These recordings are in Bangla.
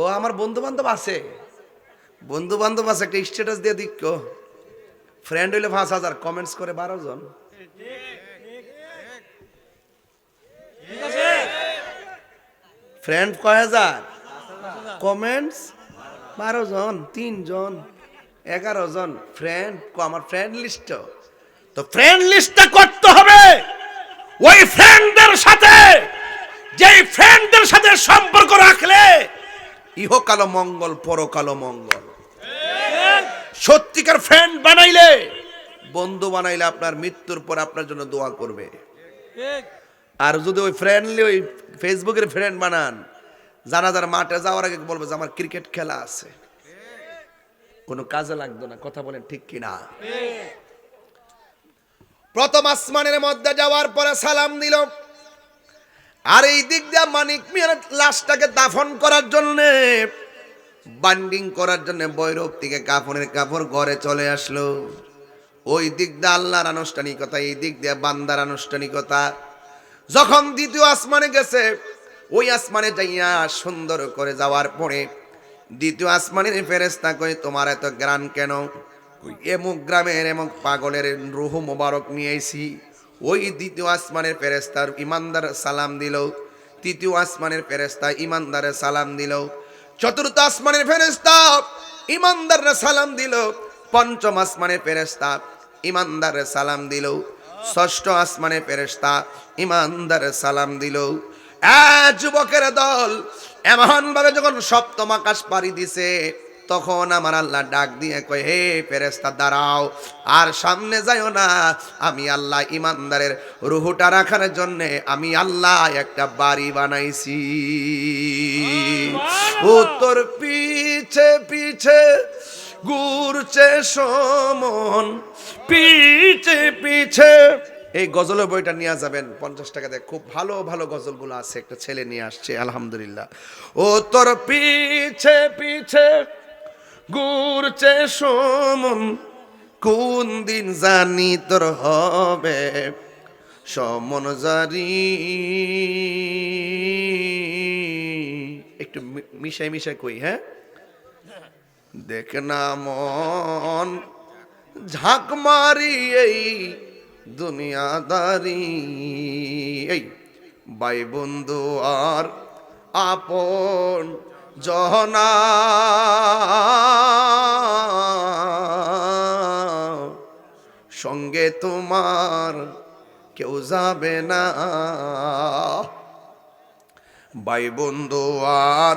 কো আমার বন্ধু বান্ধব আছে। বন্ধু বান্ধব আছে, একটা স্ট্যাটাস দিয়ে দিক কো ফ্রেন্ড হইলে পাঁচ হাজার কমেন্টস করে বারো জন। ফ্রেন্ড কয় হাজার? কমেন্টস বারো জন তিনজন এগারো জন। ফ্রেন্ড আমার ফ্রেন্ড লিস্ট তো। ফ্রেন্ড লিস্টটা করতে হবে। ওই ফ্রেন্ডদের সাথে, যেই ফ্রেন্ডদের সাথে সম্পর্ক রাখলে ইহকালো মঙ্গল পরকালো মঙ্গল। সত্যিকার ফ্রেন্ড বানাইলে বন্ধু বানাইলে আপনার মৃত্যুর পর আপনার জন্য দোয়া করবে। আর যদি ওই ফ্রেন্ডলি ওই ফেসবুকের ফ্রেন্ড বানান জানাজার মাঠে যাওয়ার আগে বলবে যে আমার ক্রিকেট খেলা আছে। কোনো কাজে লাগতো না কথা বলেন ঠিক কিনা? প্রথম আসমানের মধ্যে যাওয়ার পরে সালাম দিল। আর এই দিক দিয়ে মানিক মিয়ার লাশটাকে দাফন করার জন্য বান্ডিং করার জন্য বৈরব থেকে কাফনের কাপড় ঘরে চলে আসলো। ওই দিক দিয়ে আল্লাহর আনুষ্ঠানিকতা, এই দিক দিয়ে বান্দার আনুষ্ঠানিকতা। যখন দ্বিতীয় আসমানে গেছে, ওই আসমানে যাইয়া সুন্দর করে যাওয়ার পরে দ্বিতীয় আসমানের ফেরেস্তা কই তোমার এত গ্রান কেন? এমুক গ্রামের এমুক পাগলের রুহু মোবারক নিয়ে এসি ওই দ্বিতীয় আসমানের ফেরেস্তার ইমানদার সালাম দিল। তৃতীয় আসমানের ফেরেস্তা ইমানদারের সালাম দিল। চতুর্থ আসমানের ফেরেস্তা ইমানদার সালাম দিল। পঞ্চম আসমানের ফেরেস্তা ইমানদার সালাম দিল। ষষ্ঠ আসমানের ফেরেস্তা ইমানদার সালাম দিল। যুবকের দল এমন ভাবে যখন সপ্তম আকাশ পাড়ি দিছে তখন আমার আল্লাহ ডাক দিয়ে কয় হে ফেরেস্তা দাঁড়াও। আর সামনে যাইও না। আমি আল্লাহ ইমানদারের রুহুটা রাখার জন্যে আমি আল্লাহ একটা বাড়ি বানাইছি। উত্তর পিছে পিছে ঘুরছে সমন। পিছে পিছে এই গজলের বইটা নিয়ে যাবেন। পঞ্চাশ টাকা দিয়ে। খুব ভালো ভালো গজলগুলো আছে। একটা ছেলে নিয়ে আসছে আলহামদুলিল্লাহ। ও তোর পিছে পিছে ঘুরছে সমন, কোন দিন জানি তোর হবে সমন জারি। একটু মিশাই মিশাই কই হ্যাঁ? দেখ না মন, ঝাঁক মারি এই দুনিয়াদারি। এই বাই বন্ধু আর আপন জহনা। সঙ্গে তোমার কেউ যাবে না। ভাই বন্ধু আর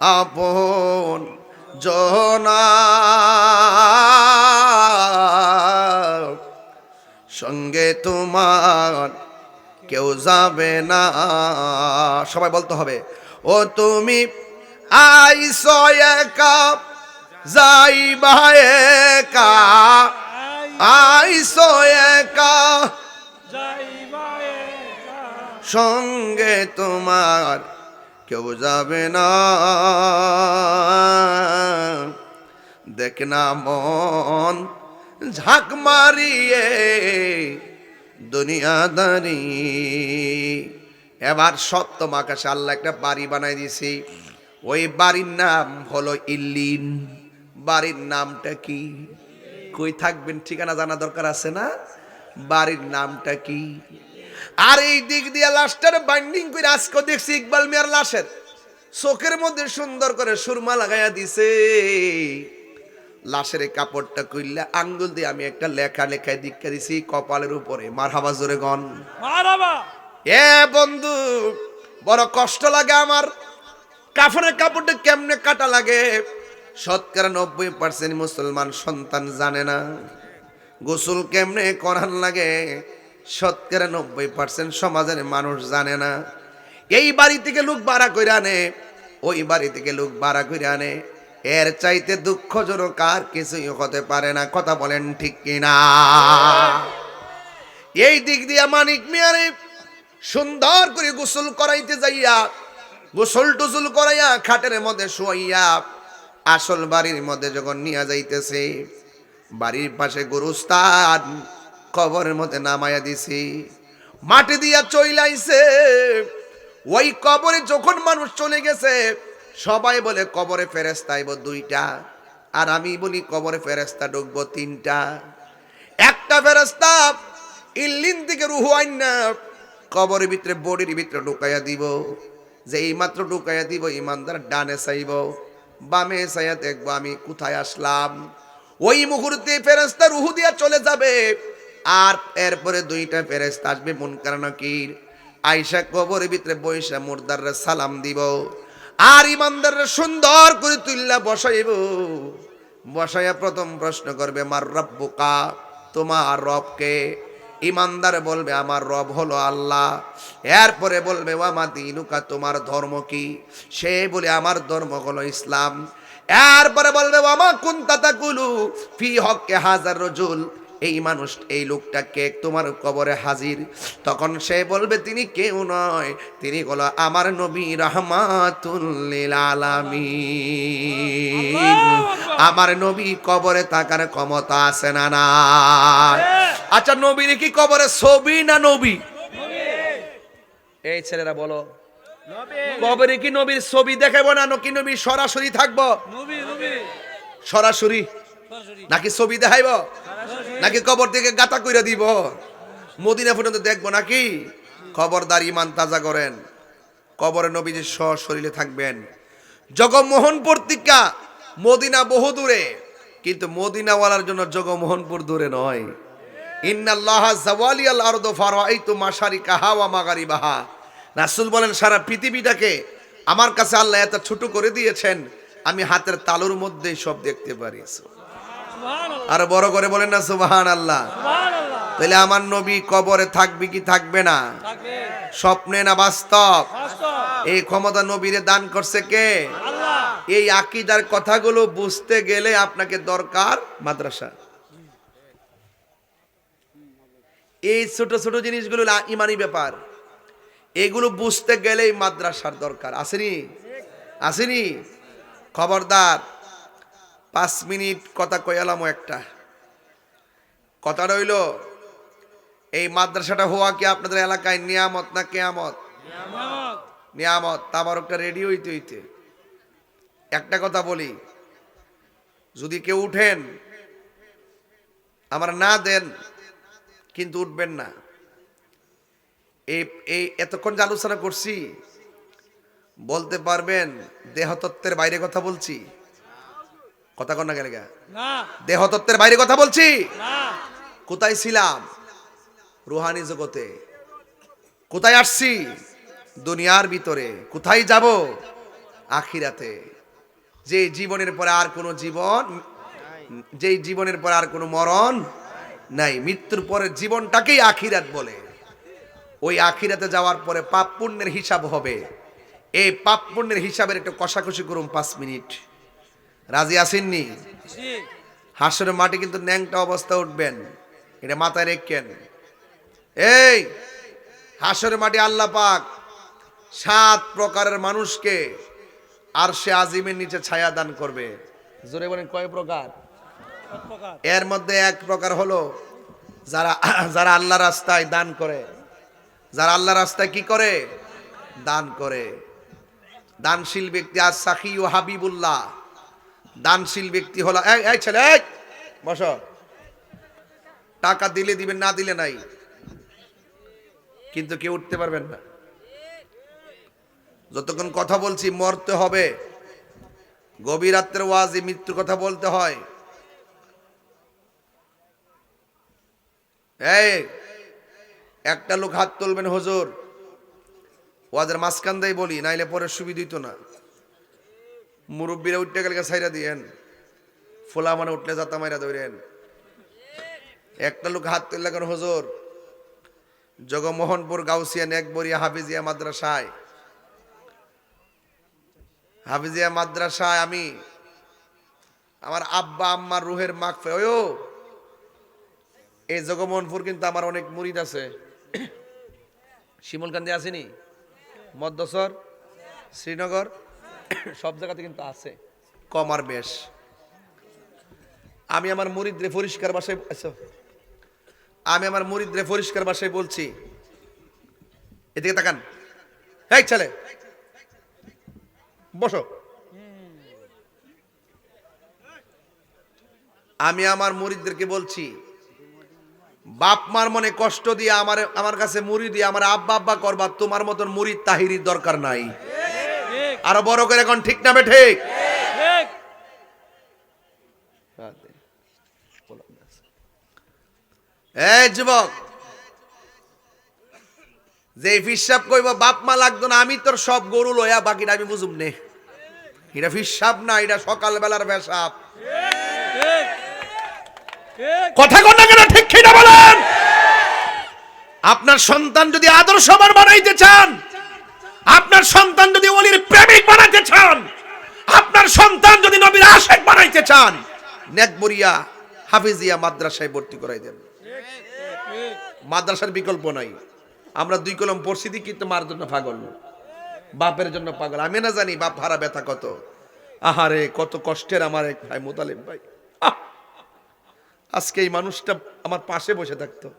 আপন জহনা। সঙ্গে তোমার কেউ যাবে না। সবাই বলতে হবে, ও তুমি আইস একা যাইবা একা আইস একা সঙ্গে তোমার কেউ যাবে না। দেখ না মন ঝাঁক মারিয়ে দুনিয়াদারি এবার সপ্তম আকাশে আল্লাহ একটা বাড়ি বানাই দিয়েছি। ওই বাড়ির নাম হলো ইল্লিন। বাড়ির নামটা কি? কই থাকবেন? ঠিকানা জানা দরকার আছে না? বাড়ির নামটা কি? আর এই দিক দিয়ে লাশটার বাইন্ডিং করে আজকে দেখছি ইকবাল মিয়ার লাশের। চোখের মধ্যে সুন্দর করে সুরমা লাগাইয়া দিছে। লাশের কাপড়টা কইলে আঙ্গুল দিয়ে আমি একটা লেখা লেখায় দীক্ষা দিছি কপালের উপরে। মারহাবা জোরে গন। এ বন্ধু বড় কষ্ট লাগে আমার। কাফনের কাপড়টা কেমনে কাটা লাগে? শতকরা নব্বই পার্সেন্ট মুসলমান সন্তান জানে না। গোসল কেমনে করান লাগে? শতকরা নব্বই পার্সেন্ট সমাজের মানুষ জানে না। এই বাড়ি থেকে লোক ভাড়া করে আনে, ওই বাড়ি থেকে লোক ভাড়া করে আনে। এর চাইতে দুঃখজনক আর কিছুই হতে পারে না, কথা বলেন ঠিক কিনা? এই দিক দিয়া মানিক মিয়ারে সুন্দর করে গোসল করাইতে যাইয়া গোসল টুসুল করাইয়া খাটের মধ্যে শুয়াইয়া আসল বাড়ির মধ্যে যখন নিয়ে যাইতেছে, বাড়ির পাশে গরুস্তান কবরের মধ্যে নামাইয়া দিছি, মাটি দিয়া চইলাইছে। ওই কবরে যখন মানুষ চলে গেছে, সবাই বলে, কবরে ফেরেস্তা আইব দুইটা, আর আমি বলি, কবরে ফেরেস্তা ঢুকবো তিনটা। একটা ফেরেস্তা ইল্লিন থেকে রুহু আইন না কবরের ভিতরে, বডির ভিতরে ঢুকাইয়া দিব। যে এই মাত্র ঢুকাইয়া দিব, ইমানদার ডানে চাইব, বামে চাইয়া দেখব আমি কোথায় আসলাম। ওই মুহূর্তে ফেরেস্তা রুহু দিয়া চলে যাবে আর এরপরে দুইটা ফেরেস্তা আসবে মন কারণকির আইসা কবরের ভিতরে বৈশা মুর্দাররা সালাম দিব আর ইমানদাররা সুন্দর করে তুল্লা বসাইব। বসাইয়া প্রথম প্রশ্ন করবে, মার রব্বুকা, তোমার রবকে? ইমানদার বলবে, আমার রব হলো আল্লাহ। এরপরে বলবে ওয়ামা দিনুকা, তোমার ধর্ম কি? সে বলে, আমার ধর্ম হলো ইসলাম। এরপরে বলবে ওয়ামা কুন্তাতা কুলু ফি হককে হাজার রজুল? এই মানুষ এই লোকটাকে তোমার কবরে হাজির। তখন সে বলবে তিনি কেউ নয়। তিনি বলো আমার নবী রহমাতুল্লিল আলামিন। আমার নবী কবরে থাকার ক্ষমতা আছে না না আচ্ছা নবীর কি কবরে ছবি না নবী? এই ছেলেরা বলো। কবরে কি নবীর ছবি দেখাবো না নাকি নবী সরাসরি থাকব? সরাসরি। নাকি ছবি দেখাইব? নাকি কবর থেকে গাতা কইরা দিব? মদিনা পর্যন্ত দেখব নাকি? খবরদার ইমান তাজা করেন। কবরে নবীজি শরীরে থাকবেন। জগমোহন পত্রিকা মদিনা বহু দূরে, কিন্তু মদিনাওয়ালার জন্য জগমোহনপুর দূরে নয়। বলেন, সারা পৃথিবীটাকে আমার কাছে আল্লাহ এত ছোট করে দিয়েছেন, আমি হাতের তালুর মধ্যেই সব দেখতে পারি। আর বড় করে বলেন না সুবহান আল্লাহ তাহলে আমার নবী কবরে থাকবে কি থাকবে না? স্বপ্নে না বাস্তব? এই ক্ষমতা নবীরে দান করছে কে? এই আকিদার কথাগুলো বুঝতে গেলে আপনাকে দরকার মাদ্রাসা। এই ছোট ছোট জিনিসগুলো ইমানি ব্যাপার। এগুলো বুঝতে গেলেই মাদ্রাসার দরকার। আসেনি? আসেনি? খবরদার। পাঁচ মিনিট কথা কয়ালামও একটা। কথা রইল, এই মাদ্রাসাটা হওয়া কি আপনাদের এলাকায় নিয়ামত না কেয়ামত? নিয়ামত। তারপর একটা রেডি হইতে হইতে। একটা কথা বলি, যদি কেউ উঠেন, আমার না দেন, কিন্তু উঠবেন না। এই এই এতক্ষণ যে আলোচনা করছি, বলতে পারবেন, দেহতত্ত্বের বাইরে কথা বলছি। কথা কন না গেলে গা না। দেহতত্ত্বের বাইরে কথা বলছি? কোথায় ছিলাম? রুহানি জগতে। কোথায় আসছি? দুনিয়ার ভিতরে। কোথায় যাব? আখিরাতে। যে জীবনের পরে আর কোনো জীবন যেই জীবনের পরে আর কোনো মরণ নাই। মৃত্যুর পরে জীবনটাকেই আখিরাত বলে। ওই আখিরাতে যাওয়ার পরে পাপ পুণ্যের হিসাব হবে। এই পাপ পুণ্যের হিসাবের একটু কষাকষি করুন পাঁচ মিনিট। রাজি আসেননি জি হাঁসের মাটি কিন্তু ন্যাংটা অবস্থা উঠবেন। এটা মাথায় রেখেন। এই, হাঁসের মাটি আল্লাহ পাক সাত প্রকারের মানুষকে আর সে আজিমের নিচে ছায়া দান করবে। জোরে বলেন, কয় প্রকার? এর মধ্যে এক প্রকার হলো, যারা যারা আল্লাহ রাস্তায় দান করে, যারা আল্লাহ রাস্তায় কি করে? দান করে। দানশীল ব্যক্তি আর সাখি ও হাবিবুল্লাহ। দানশীল ব্যক্তি হলো। এই ছেলে বস। টাকা দিলে দিবেন, না দিলে নাই। কিন্তু কেউ উঠতে পারবেন না। যতক্ষণ কথা বলছি, মরতে হবে। গভীর রাত্রের ওয়াজে মৃত্যুর কথা বলতে হয়। এই, একটা লোক হাত তুলবেন হুজুর। ওয়াদের মাঝখান দিয়ে বলি, নাইলে পরে সুবিধা হইতো না। মুরব্বীরা উঠতে গেলে সাইরা দিয়েন। ফোলা মানে উঠলে যাতা মাইরা ধরেন। একটা লোক হাত তুললে কেন, হুজুর, জগমোহনপুর গাউসিয়া নেকবরিয়া হাফিজিয়া মাদ্রাসায়। হাফিজিয়া মাদ্রাসায় আমি আমার আব্বা আম্মার রুহের মাগফে ওয়ো, এই জগমোহনপুর কিন্তু আমার অনেক মুরিদ আছে। শিমলকান্দি আসেনি? মদ্দসর? শ্রীনগর? সব জায়গাতে কিন্তু আছে। কম আর বেশ। আমি আমার মরিদ্রে পরিষ্কার বাসায় আচ্ছা। আমি আমার মরিদ্রে পরিষ্কার বাসায় বলছি, এদিকে তাকান। এই ছেলে, বসো। আমি আমার মুরিদদেরকে বলছি, বাপ মার মনে কষ্ট দিয়ে আমার আমার কাছে মুড়ি দিয়ে আমার আব্বা আব্বা করবার তোমার মতন মুড়ি তাহিরির দরকার নাই। আরও বড় করে এখন ঠিক না বে ঠিক। এই যুবক যে ফিসাব কইব বাপ মা লাগতো না আমি তোর সব গরু লয়া বাকিটা আমি বুঝুম নে। এটা ফিসাব না এটা সকাল বেলার ঠিক। কথা কন কেন ঠিক কিনা বলেন? আপনার সন্তান যদি আদর্শ আদর্শবান বানাইতে চান আপনার সন্তান যদি অলির প্রেমিক বানাইতে চান, আপনার সন্তান যদি নবীর আশেক বানাইতে চান নেকবরিয়া হাফিজিয়া মাদ্রাসায় ভর্তি করাই দেন। মাদ্রাসার বিকল্প নাই। আমরা দুই কলম পড়ছি কিন্তু মার জন্য পাগল। বাপের জন্য পাগল। আমি না জানি বাপ ভাড়া ব্যথা কত। আহারে, কত কষ্টের আমার এক ভাই মোতালেব ভাই! আজকে এই মানুষটা আমার পাশে বসে থাকতো।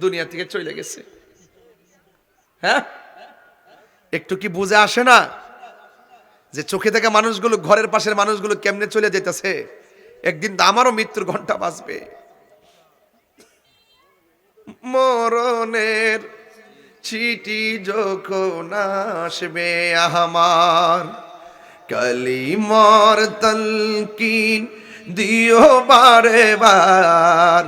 দুনিয়া থেকে চলে গেছে। হ্যাঁ? একটু কি বুঝে আসে না যে চোখে থেকে মানুষগুলো, ঘরের পাশের মানুষগুলো কেমনে চলে যেতেছে একদিন আমারও মৃত্যুর ঘণ্টা বাজবে। মরণের চিঠি যখন আসবে আমার, কালিমর তলকিন দিও বারে বার।